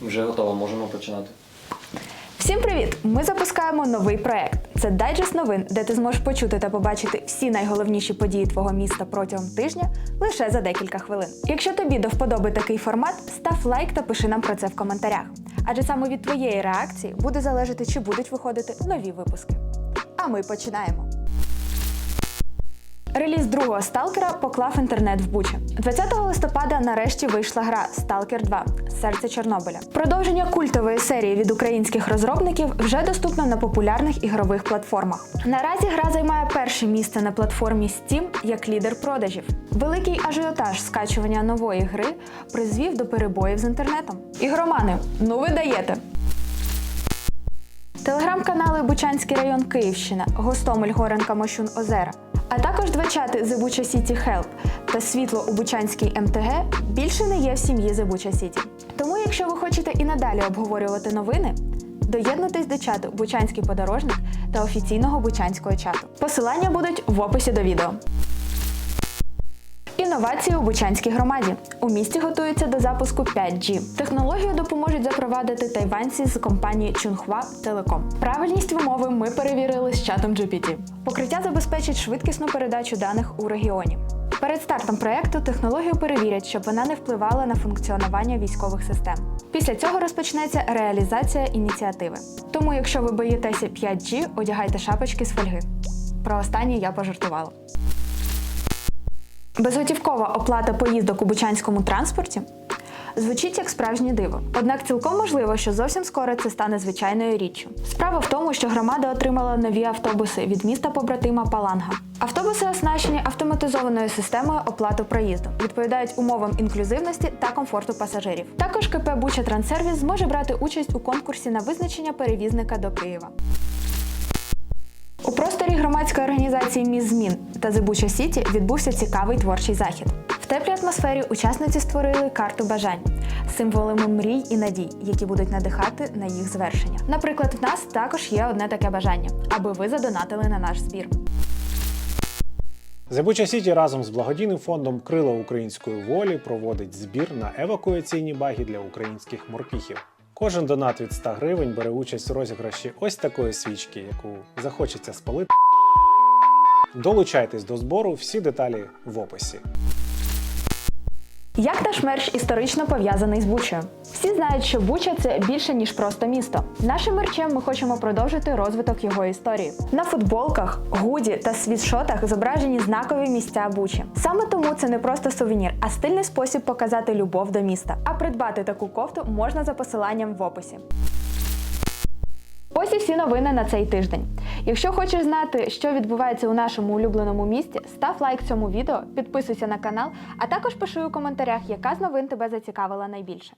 вже готово, можемо починати. Всім привіт! Ми запускаємо новий проект. Це дайджест новин, де ти зможеш почути та побачити всі найголовніші події твого міста протягом тижня лише за декілька хвилин. Якщо тобі до вподоби такий формат, став лайк та пиши нам про це в коментарях. Адже саме від твоєї реакції буде залежати, чи будуть виходити нові випуски. А ми починаємо. Реліз другого сталкера поклав інтернет в Бучі. 20 листопада нарешті вийшла гра Сталкер 2 Серце Чорнобиля. Продовження культової серії від українських розробників вже доступно на популярних ігрових платформах. Наразі гра займає перше місце на платформі Steam як лідер продажів. Великий ажіотаж скачування нової гри призвів до перебоїв з інтернетом. Ігромани, ну ви даєте! Телеграм-канали Бучанський район Київщина, Гостомель Горенка Мощун Озера, а також два чати The City Help та світло у Бучанській МТГ більше не є в сім'ї The City. Тому, якщо ви хочете і надалі обговорювати новини, доєднуйтесь до чату Бучанський подорожник та офіційного Бучанського чату. Посилання будуть в описі до відео. Інновації у Бучанській громаді. У місті готуються до запуску 5G. Технологію допоможуть запровадити тайванці з компанії Chunhua Telecom. Правильність вимови ми перевірили з чатом GPT. Покриття забезпечить швидкісну передачу даних у регіоні. Перед стартом проекту технологію перевірять, щоб вона не впливала на функціонування військових систем. Після цього розпочнеться реалізація ініціативи. Тому, якщо ви боїтеся 5G, одягайте шапочки з фольги. Про останнє я пожартувала. Безготівкова оплата поїздок у бучанському транспорті звучить як справжнє диво. Однак цілком можливо, що зовсім скоро це стане звичайною річчю. Справа в тому, що громада отримала нові автобуси від міста побратима Паланга. Автобуси оснащені автоматизованою системою оплати проїзду, відповідають умовам інклюзивності та комфорту пасажирів. Також КП Буча Транссервіс зможе брати участь у конкурсі на визначення перевізника до Києва. У громадської організації Міс Змін та Зебуча Сіті відбувся цікавий творчий захід. В теплій атмосфері учасниці створили карту бажань символами мрій і надій, які будуть надихати на їх звершення. Наприклад, в нас також є одне таке бажання, аби ви задонатили на наш збір. Забуча Сіті разом з благодійним фондом Крила української волі проводить збір на евакуаційні баги для українських морпіхів. Кожен донат від 100 гривень бере участь у розіграші ось такої свічки, яку захочеться спалити. Долучайтесь до збору, всі деталі в описі. Як наш мерч історично пов'язаний з Бучею? Всі знають, що Буча це більше ніж просто місто. Нашим мерчем ми хочемо продовжити розвиток його історії. На футболках, гуді та світшотах зображені знакові місця Бучі. Саме тому це не просто сувенір, а стильний спосіб показати любов до міста. А придбати таку кофту можна за посиланням в описі. Ось і всі новини на цей тиждень. Якщо хочеш знати, що відбувається у нашому улюбленому місті, став лайк цьому відео, підписуйся на канал, а також пиши у коментарях, яка з новин тебе зацікавила найбільше.